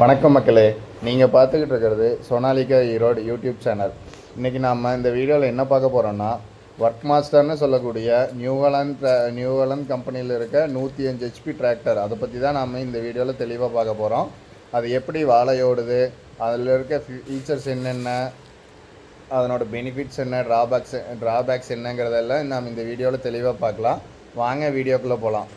வணக்கம் மக்களே. நீங்கள் பார்த்துக்கிட்டு இருக்கிறது சோனாலிகா ஈரோடு யூடியூப் சேனல் இன்றைக்கி நாம் இந்த வீடியோவில் என்ன பார்க்க போகிறோன்னா ஒர்க் மாஸ்டர்னு சொல்லக்கூடிய நியூவலன் நியூவலன் கம்பெனியில் இருக்க நூற்றி அஞ்சு ஹெச்பி டிராக்டர் அதை பற்றி தான் நாம் இந்த வீடியோவில் தெளிவாக பார்க்க போகிறோம் அது எப்படி வாழையோடுது அதில் இருக்க ஃபீச்சர்ஸ் என்னென்ன அதனோட பெனிஃபிட்ஸ் என்ன ட்ராபேக்ஸ் ட்ராபேக்ஸ் என்னங்கிறதெல்லாம் நாம் இந்த வீடியோவில் தெளிவாக பார்க்கலாம். வாங்க வீடியோக்குள்ளே போகலாம்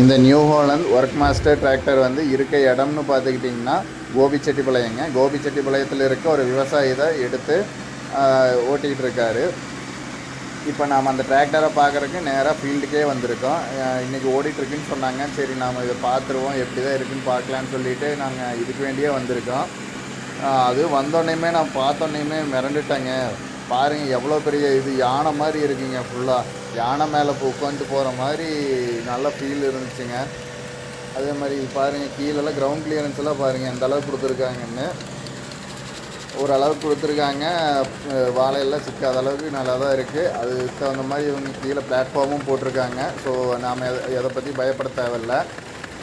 இந்த new Holland work master tractor வந்து இருக்க இடம்னு பார்த்துக்கிட்டிங்கன்னா கோபிச்செட்டிப்பாளையங்க. கோபிச்செட்டிப்பாளையத்தில் இருக்க ஒரு விவசாயி தான் எடுத்து ஓட்டிக்கிட்டு இருக்காரு இப்போ நாம் அந்த டிராக்டரை பார்க்குறக்கு நேராக ஃபீல்டுக்கே வந்திருக்கோம். இன்றைக்கி ஓடிட்டுருக்குன்னு சொன்னாங்க. சரி நாம் இதை பார்த்துருவோம். எப்படி தான் இருக்குன்னு பார்க்கலான்னு சொல்லிட்டு நாங்கள் இதுக்கு வேண்டியே வந்திருக்கோம். அது வந்தோடனையுமே நான் பார்த்தோன்னையுமே மிரண்டுட்டேங்க. பாருங்கள் எவ்வளோ பெரிய இது யானை மாதிரி இருக்குங்க ஃபுல்லாக யானை மேலே இப்போ உட்காந்துட்டு போகிற மாதிரி நல்ல ஃபீல் இருந்துச்சுங்க. அதே மாதிரி பாருங்கள் கீழெல்லாம் கிரவுண்ட் கிளியரன்ஸ் எல்லாம் பாருங்கள் எந்த அளவுக்கு கொடுத்துருக்காங்கன்னு. ஓரளவுக்கு கொடுத்துருக்காங்க. வாழையெல்லாம் சிக்காத அளவுக்கு நல்லா தான் இருக்குது அதுக்கு தகுந்த மாதிரி இவங்க கீழே பிளாட்ஃபார்மும் போட்டிருக்காங்க. ஸோ நாம் எதை எதை பற்றி பயப்பட தேவையில்ல.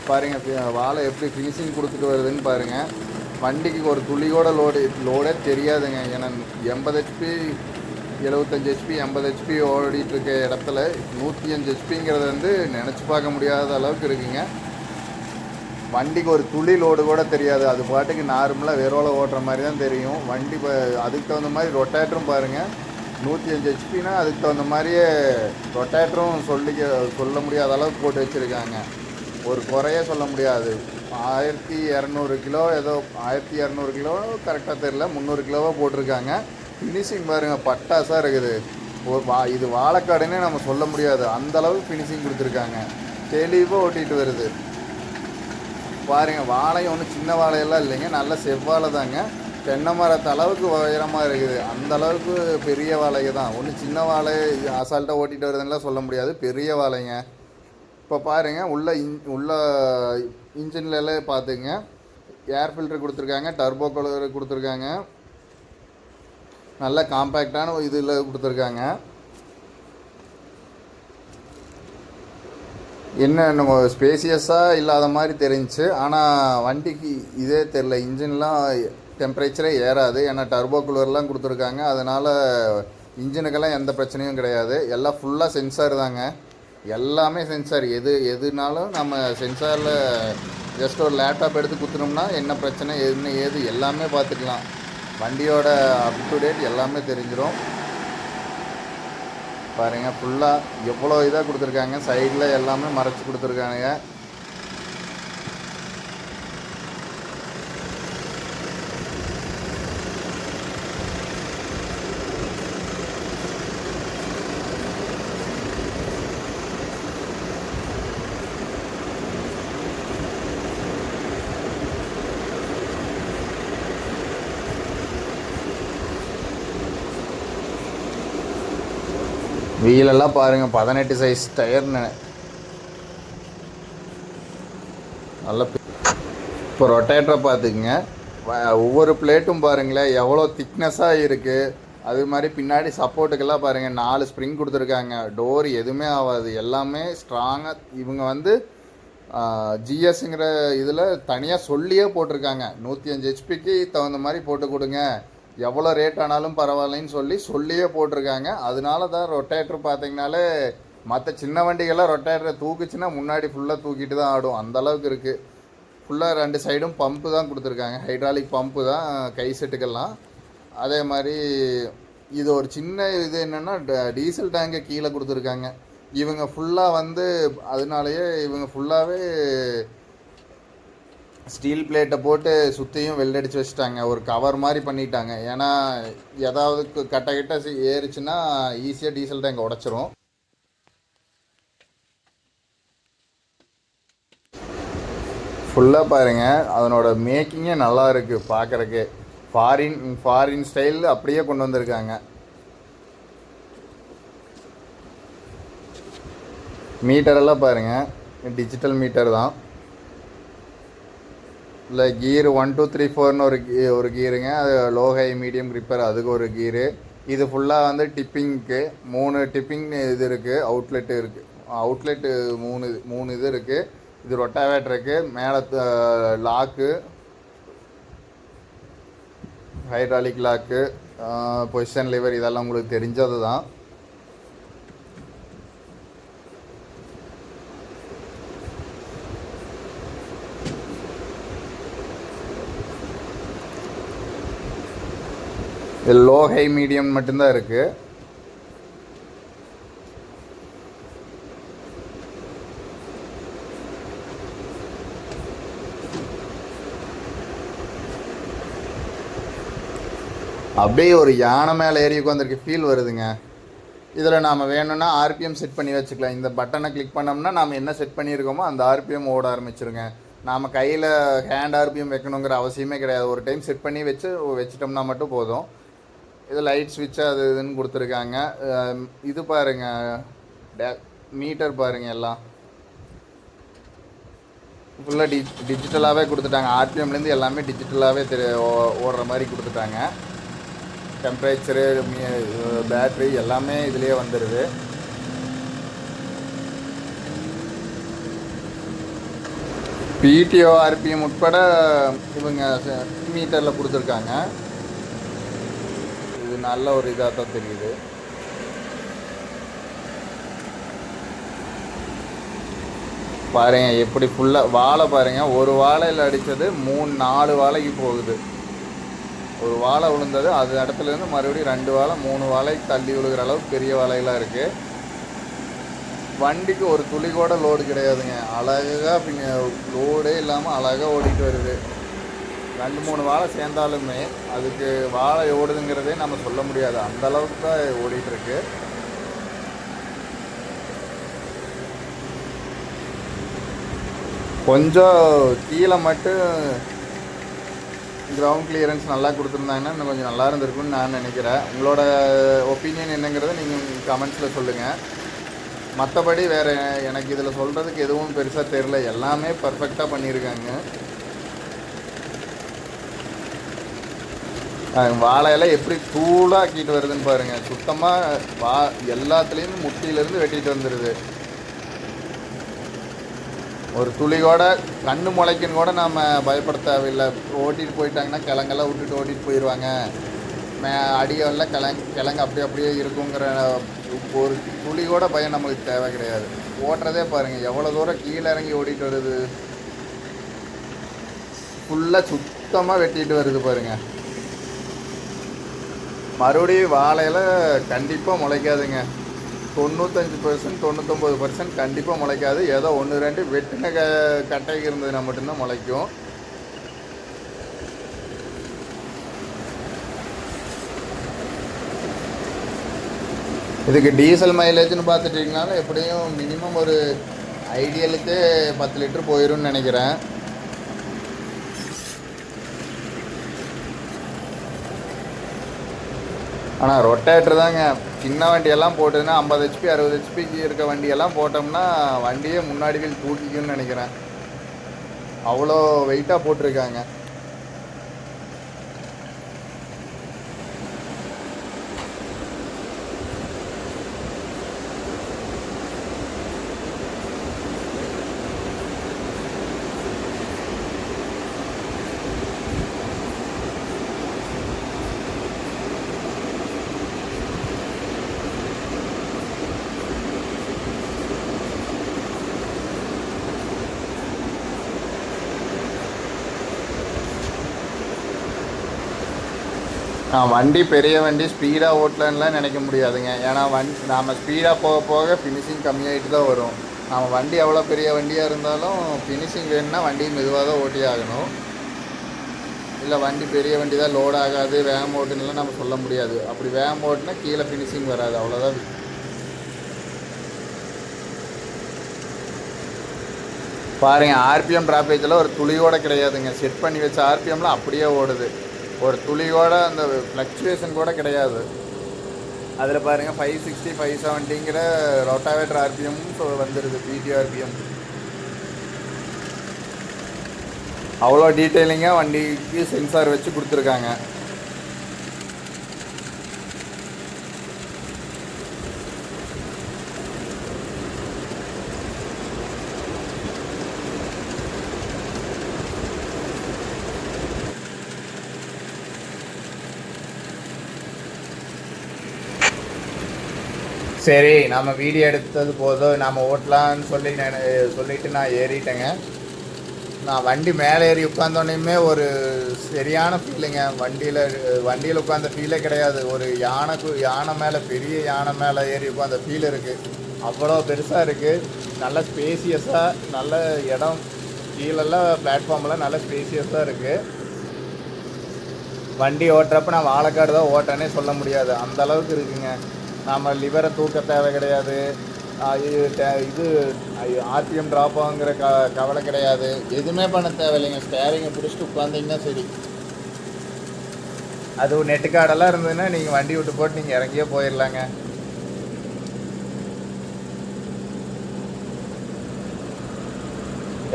பாருங்கள் வாழை எப்படி ஃபினிஷிங் கொடுத்துட்டு வருதுன்னு பாருங்கள் வண்டிக்கு ஒரு துளியோட லோடு லோடே தெரியாதுங்க. ஏன்னா எண்பது ஹெச்பி எழுபத்தஞ்சு ஹெச்பி ஐம்பது ஹெச்பி ஓடிட்டு இருக்க இடத்துல. நூற்றி அஞ்சு ஹெச்பிங்கிறது வந்து நினச்சி பார்க்க முடியாத அளவுக்கு இருக்குங்க. வண்டிக்கு ஒரு துளி லோடு கூட தெரியாது. அது பாட்டுக்கு நார்மலாக வெரோல ஓட்டுற மாதிரி தான் தெரியும். வண்டி இப்போ அதுக்கு தகுந்த மாதிரி ரொட்டேட்டரும் பாருங்கள் நூற்றி அஞ்சு ஹெச்பினா அதுக்கு தகுந்த மாதிரியே ரொட்டேட்டரும் சொல்லிக்க சொல்ல முடியாத அளவுக்கு போட்டு வச்சுருக்காங்க. ஒரு குறையே சொல்ல முடியாது. ஆயிரத்தி இரநூறு கிலோ ஏதோ ஆயிரத்தி இரநூறு கிலோ கரெக்டாக தெரில முந்நூறு கிலோவாக போட்டிருக்காங்க. ஃபினிஷிங் பாருங்கள் பட்டாசாக இருக்குது. ஒரு வா இது வாழைக்காடுன்னே நம்ம சொல்ல முடியாது. அந்த அளவுக்கு ஃபினிஷிங் கொடுத்துருக்காங்க. தெளிவாக ஓட்டிகிட்டு வருது. பாருங்க வாழை ஒன்றும் சின்ன வாழையெல்லாம் இல்லைங்க. நல்ல செவ்வாழை தாங்க. தென்னை மரத்து அளவுக்கு உயரமாக இருக்குது. அந்த அளவுக்கு பெரிய வாழைங்க தான். ஒன்றும் சின்ன வாழை அசால்ட்டாக ஓட்டிகிட்டு வருதுன்னுலாம் சொல்ல முடியாது. பெரிய வாழைங்க. இப்போ பாருங்க உள்ள இன் உள்ள இன்ஜின்லலாம் பார்த்துங்க ஏர் ஃபில்டர் கொடுத்துருக்காங்க டர்போ கலர் கொடுத்துருக்காங்க. நல்ல காம்பேக்டான இதில் கொடுத்துருக்காங்க. என்ன நம்ம ஸ்பேசியஸாக இல்லாத மாதிரி தெரிஞ்சுச்சு. ஆனால் வண்டிக்கு இதே தெரில இன்ஜின்லாம் டெம்பரேச்சரே ஏறாது. ஏன்னா டர்போ கூலர்லாம் கொடுத்துருக்காங்க. அதனால் இன்ஜினுக்கெல்லாம் எந்த பிரச்சனையும் கிடையாது. எல்லாம் ஃபுல்லாக சென்சார் தாங்க. எல்லாமே சென்சார் எது எதுனாலும் நம்ம சென்சாரில் ஜஸ்ட் ஒரு லேப்டாப் எடுத்து குத்துனோம்னா என்ன பிரச்சனை என்ன ஏது எல்லாமே பார்த்துக்கலாம். வண்டியோட அப் டு டேட் எல்லாமே தெரிஞ்சிடும் பாருங்க ஃபுல்லாக எவ்வளோ இதாக கொடுத்துருக்காங்க சைடில் எல்லாமே மறைச்சி கொடுத்துருக்கானுங்க. வீலெல்லாம் பாருங்க பதினெட்டு சைஸ் டயர்னு நல்ல இப்போ ரொட்டேட்டரை பார்த்துக்குங்க. ஒவ்வொரு பிளேட்டும் பாருங்களேன் எவ்வளோ திக்னஸாக இருக்குது அது மாதிரி பின்னாடி சப்போர்ட்டுக்கெல்லாம் பாருங்கள் நாலு ஸ்ப்ரிங் கொடுத்துருக்காங்க. டோர் எதுவுமே ஆகாது எல்லாமே ஸ்ட்ராங்காக இவங்க வந்து ஜிஎஸ்ங்கிற இதில் தனியாக சொல்லியே போட்டிருக்காங்க. நூற்றி அஞ்சு ஹெச்பிக்கு தகுந்த மாதிரி போட்டு கொடுங்க. எவ்வளோ ரேட் ஆனாலும் பரவாயில்லைன்னு சொல்லி சொல்லியே போட்டிருக்காங்க. அதனால தான் ரொட்டேட்டர் பார்த்தீங்கனாலே மற்ற சின்ன வண்டிகள்லாம் ரொட்டேட்டரை தூக்குச்சுன்னா முன்னாடி ஃபுல்லாக தூக்கிட்டு தான் ஆடும். அந்த அளவுக்கு இருக்குது ஃபுல்லாக ரெண்டு சைடும் பம்பு தான் கொடுத்துருக்காங்க. ஹைட்ராலிக் பம்பு தான் கை செட்டுக்கெல்லாம். அதே மாதிரி இது ஒரு சின்ன இது என்னென்னா டீசல் டேங்கை கீழே கொடுத்துருக்காங்க. இவங்க ஃபுல்லாக வந்து அதனாலேயே இவங்க ஃபுல்லாகவே ஸ்டீல் பிளேட்டை போட்டு சுற்றியும் வெள்ளடிச்சு வச்சுட்டாங்க. ஒரு கவர் மாதிரி பண்ணிட்டாங்க. ஏன்னா ஏதாவது கட்ட கிட்ட ஏறிச்சுன்னா ஈஸியாக டீசல் டேங்க் உடச்சிரும். ஃபுல்லாக பாருங்கள் அதனோட மேக்கிங்கே நல்லா இருக்குது பார்க்குறக்கு ஃபாரின் ஃபாரின் ஸ்டைல் அப்படியே கொண்டு வந்திருக்காங்க. மீட்டரெல்லாம் பாருங்கள் டிஜிட்டல் மீட்டர் தான். இல்லை கீர் ஒன் டூ த்ரீ ஃபோர்னு ஒரு கீ ஒரு கீருங்க அது லோ ஹை மீடியம் ரிப்பேர் அதுக்கு ஒரு கீரு இது ஃபுல்லாக வந்து டிப்பிங்க்கு மூணு டிப்பிங் இது இருக்குது அவுட்லெட்டு இருக்குது அவுட்லெட்டு மூணு மூணு இது இருக்குது இது ரொட்டாவேட் இருக்குது மேலே lock hydraulic lock position lever இதெல்லாம் உங்களுக்கு தெரிஞ்சது தான் இது லோ ஹை மீடியம் மட்டும்தான் இருக்குது அப்படியே ஒரு யானை மேலே ஏறி உட்காந்துருக்கு ஃபீல் வருதுங்க. இதில் நாம் வேணும்னா ஆர்பிஎம் செட் பண்ணி வச்சுக்கலாம். இந்த பட்டனை கிளிக் பண்ணோம்னா நாம் என்ன செட் பண்ணியிருக்கோமோ அந்த ஆர்பிஎம் ஓட ஆரம்பிச்சிருங்க. நாம் கையில் ஹேண்ட் ஆர்பிஎம் வைக்கணுங்கிற அவசியமே கிடையாது. ஒரு டைம் செட் பண்ணி வச்சு வச்சிட்டோம்னா மட்டும் போதும். இது லைட் ஸ்விட்ச் அது இதுன்னு கொடுத்துருக்காங்க. இது பாருங்க. மீட்டர் பாருங்க எல்லாம். ஃபுல்லாக டி டிஜிட்டலாகவே கொடுத்துட்டாங்க. ஆர்பிஎம்லேருந்து எல்லாமே டிஜிட்டலாகவே தெரி ஓடுற மாதிரி கொடுத்துட்டாங்க. டெம்பரேச்சரு பேட்ரி எல்லாமே இதுலேயே வந்துடுது பிடிஓ ஆர்பிஎம் உட்பட இவங்க மீட்டரில் கொடுத்துருக்காங்க. இது நல்ல ஒரு இதாக தான் தெரியுது. பாருங்க எப்படி ஃபுல்லாக வாழை பாருங்க. ஒரு வாழையில் அடித்தது மூணு நாலு வாழைக்கு போகுது. ஒரு வாழை விழுந்தது அது இடத்துலேருந்து மறுபடியும் ரெண்டு வாழை மூணு வாழை தள்ளி விழுகிற அளவுக்கு பெரிய வாழையெல்லாம் இருக்குது வண்டிக்கு ஒரு துளி கூட லோடு கிடையாதுங்க. அழகாக பின்ன லோடே இல்லாமல் அழகாக ஓடிட்டு வருது. ரெண்டு மூணு வாழை சேர்ந்தாலுமே அதுக்கு வாழை ஓடுதுங்கிறதே நம்ம சொல்ல முடியாது. அந்த அளவுக்கு தான் ஓடிட்டு இருக்கு கொஞ்சம் கீழே மட்டும் கிரவுண்ட் கிளியரன்ஸ் நல்லா கொடுத்துருந்தாங்கன்னா இன்னும் கொஞ்சம் நல்லா இருந்திருக்கும்னு நான் நினைக்கிறேன். உங்களோட ஒப்பீனியன் என்னங்கிறத நீங்கள் கமெண்ட்ஸில் சொல்லுங்கள் மற்றபடி வேறு எனக்கு இதில் சொல்கிறதுக்கு எதுவும் பெருசாக தெரில எல்லாமே பர்ஃபெக்டாக பண்ணியிருக்காங்க. வாழையெல்லாம் எப்படி தூளாக்கிட்டு வருதுன்னு பாருங்கள் சுத்தமாக வா எல்லாத்துலேயுமே முட்டியிலேருந்து வெட்டிட்டு வந்துடுது ஒரு துளி கூட கண்ணு முளைக்குன்னு கூட நாம் பயப்பட தேவையில்லை. ஓட்டிட்டு போயிட்டாங்கன்னா கிழங்கெல்லாம் விட்டுட்டு ஓட்டிட்டு போயிடுவாங்க மே அடியெல்லாம் கிழங் கிழங்கு அப்படியே அப்படியே இருக்குங்கிற ஒரு துளி கூட பயம் நமக்கு தேவை கிடையாது. ஓட்டுறதே பாருங்கள் எவ்வளோ தூரம் கீழே இறங்கி ஓடிட்டு வருது. ஃபுல்லாக சுத்தமாக வெட்டிட்டு வருது பாருங்கள் மறுபடியும் வாழையில் கண்டிப்பாக முளைக்காதுங்க. தொண்ணூத்தஞ்சு பர்சன்ட் தொண்ணூத்தொம்பது பர்சன்ட் கண்டிப்பாக முளைக்காது. ஏதோ ஒன்று ரெண்டு வெட்டின க கட்டைக்கு இருந்ததுன்னா மட்டும்தான் முளைக்கும். இதுக்கு டீசல் மைலேஜ்னு பார்த்துட்டிங்கனாலும் எப்படியும் மினிமம் ஒரு ஐடியலுக்கு பத்து லிட்டர் போயிடும்னு நினைக்கிறேன். ஆனால் ரொட்டேட்டர் தாங்க. சின்ன வண்டியெல்லாம் போட்டதுன்னா ஐம்பது ஹெச்பி அறுபது ஹெச்பிக்கு இருக்க வண்டியெல்லாம் போட்டோம்னா வண்டியே முன்னாடி வீல் தூக்கிக்கும்னு நினைக்கிறேன். அவ்வளோ வெயிட்டாக போட்டிருக்காங்க. நான் வண்டி பெரிய வண்டி ஸ்பீடாக ஓட்டலன்னுலாம் நினைக்க முடியாதுங்க. ஏன்னா வண் நாம் ஸ்பீடாக போக போக ஃபினிஷிங் கம்மியாகிட்டு தான் வரும். நம்ம வண்டி எவ்வளோ பெரிய வண்டியாக இருந்தாலும் ஃபினிஷிங் வேணும்னா வண்டி மெதுவாக தான் ஓட்டி ஆகணும். இல்லை வண்டி பெரிய வண்டி தான் லோட் ஆகாது வேம் ஓட்டுன்னு நம்ம சொல்ல முடியாது. அப்படி வேம் ஓட்டுனா கீழே ஃபினிஷிங் வராது அவ்வளோதான் பாருங்கள் ஆர்பிஎம் ட்ராப்பேஜில் ஒரு துளியோட கிடையாதுங்க. செட் பண்ணி வச்ச ஆர்பிஎம்லாம் அப்படியே ஓடுது. ஒரு துளியோட அந்த ஃப்ளக்சுவேஷன் கூட கிடையாது. அதில் பாருங்கள் ஃபைவ் சிக்ஸ்டி ஃபைவ் செவன்ட்டிங்கிற ரொட்டாவேட்டர் ஆர்பிஎம் வந்துடுது பிடி ஆர்பிஎம் அவ்வளோ டீட்டெயிலிங்காக வண்டிக்கு சென்சார் வச்சு கொடுத்துருக்காங்க. சரி நம்ம வீடியோ எடுத்தது போதும். நம்ம ஓட்டலாம்னு சொல்லி நான் சொல்லிட்டு நான் ஏறிட்டேங்க. நான் வண்டி மேலே ஏறி உட்காந்தோடனையுமே ஒரு சரியான ஃபீலுங்க வண்டியில் வண்டியில் உட்காந்த ஃபீலே கிடையாது. ஒரு யானைக்கு யானை மேலே பெரிய யானை மேலே ஏறி உட்காந்த ஃபீல் இருக்குது அவ்வளோ பெருசாக இருக்குது நல்ல ஸ்பேசியஸாக நல்ல இடம். கீழெல்லாம் பிளாட்ஃபார்ம்லாம் நல்ல ஸ்பேசியஸாக இருக்குது வண்டி ஓட்டுறப்ப நான் வாழைக்காடு தான் ஓட்டேனே சொல்ல முடியாது. அந்த அளவுக்கு இருக்குங்க. நம்ம லிவரை தூக்க தேவை கிடையாது. இது ஆர்பிஎம் ட்ராப் ஆகுங்கிற க கவலை கிடையாது. எதுவுமே பண்ண தேவையில்லைங்க. ஸ்டேரிங்கை பிடிச்சிட்டு உட்காந்திங்கன்னா சரி. அதுவும் நெட்டு கார்டெல்லாம் இருந்ததுன்னா நீங்கள் வண்டி விட்டு போட்டு நீங்கள் இறங்கியே போயிடலாங்க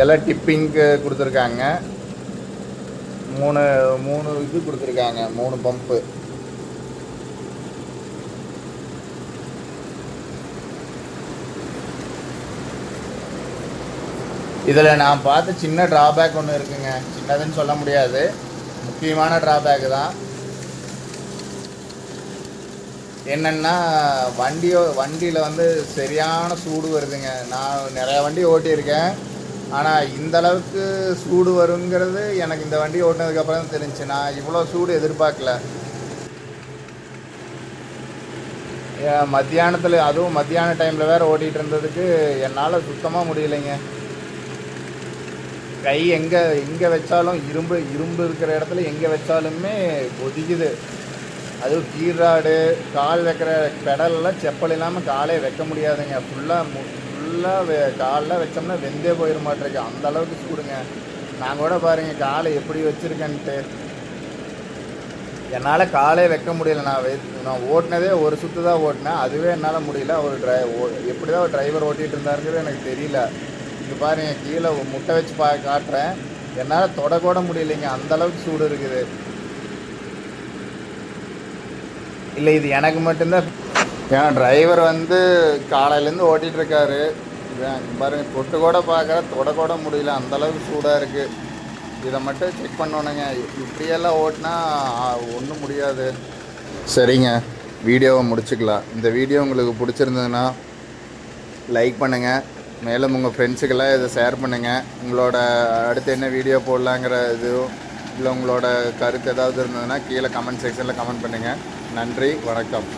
எல்லாம் டிப்பிங்க்கு கொடுத்துருக்காங்க. மூணு மூணு இது கொடுத்துருக்காங்க. மூணு பம்பு இதில் நான் பார்த்த சின்ன ட்ராபேக் ஒன்று இருக்குங்க. சின்னதுன்னு சொல்ல முடியாது. முக்கியமான ட்ராபேக் தான். என்னென்னா வண்டியோ வண்டியில் வந்து சரியான சூடு வருதுங்க. நான் நிறையா வண்டி ஓட்டியிருக்கேன். ஆனால் இந்த அளவுக்கு சூடு வருங்கிறது எனக்கு இந்த வண்டி ஓட்டினதுக்கப்புறம் தான் தெரிஞ்சுச்சு நான் இவ்வளோ சூடு எதிர்பார்க்கல. மத்தியானத்தில் அதுவும் மத்தியான டைமில் வேறு ஓட்டிகிட்டு இருந்ததுக்கு என்னால் சுத்தமாக முடியலைங்க. கை எங்கே எங்கே வச்சாலும் இரும்பு இரும்பு இருக்கிற இடத்துல எங்கே வச்சாலுமே கொதிக்குது. அதுவும் கீராடு கால் வைக்கிற பெடல்லாம் செப்பல் இல்லாமல் காலே வைக்க முடியாதுங்க. ஃபுல்லாக ஃபுல்லாக காலில் வச்சோம்னா வெந்தே போயிட மாட்டேருக்கு அந்த அளவுக்கு சூடுங்க. நான் கூட பாருங்க காலை எப்படி வச்சுருக்கேன்ட்டு. என்னால் காலே வைக்க முடியல. நான் வே நான் ஓட்டினதே ஒரு சுற்று தான் ஓட்டினேன். அதுவே என்னால் முடியல. ஒரு ட்ரை ஓ எப்படி தான் ஒரு டிரைவர் ஓட்டிகிட்டு இருந்தாருங்கிறது எனக்கு தெரியல. இங்கே பாருங்க கீழே முட்டை வச்சு பா காட்டுறேன். என்னால் தொட கூட முடியலைங்க. அந்த அளவுக்கு சூடு இருக்குது. இல்லை இது எனக்கு மட்டும்தான். ஏன்னா டிரைவர் வந்து காலையிலேருந்து ஓட்டிகிட்டு இருக்காரு இவன் இங்க பாருங்க தொட்டு கூட பார்க்குற தொட கூட முடியல. அந்த அளவுக்கு சூடாக இருக்குது இதை மட்டும் செக் பண்ணணுங்க. இப்படியெல்லாம் ஓட்டினா ஒன்றும் முடியாது. சரிங்க. வீடியோவை முடிச்சுக்கலாம். இந்த வீடியோ உங்களுக்கு பிடிச்சிருந்ததுன்னா லைக் பண்ணுங்கள் மேலும் உங்கள் ஃப்ரெண்ட்ஸுக்கெல்லாம் இதை ஷேர் பண்ணுங்கள் உங்களோட அடுத்து என்ன வீடியோ போடலாங்கிற இதுவும் இல்லை உங்களோட கருத்து ஏதாவது இருந்ததுன்னா கீழே கமெண்ட் செக்ஷனில் கமெண்ட் பண்ணுங்கள் நன்றி வணக்கம்.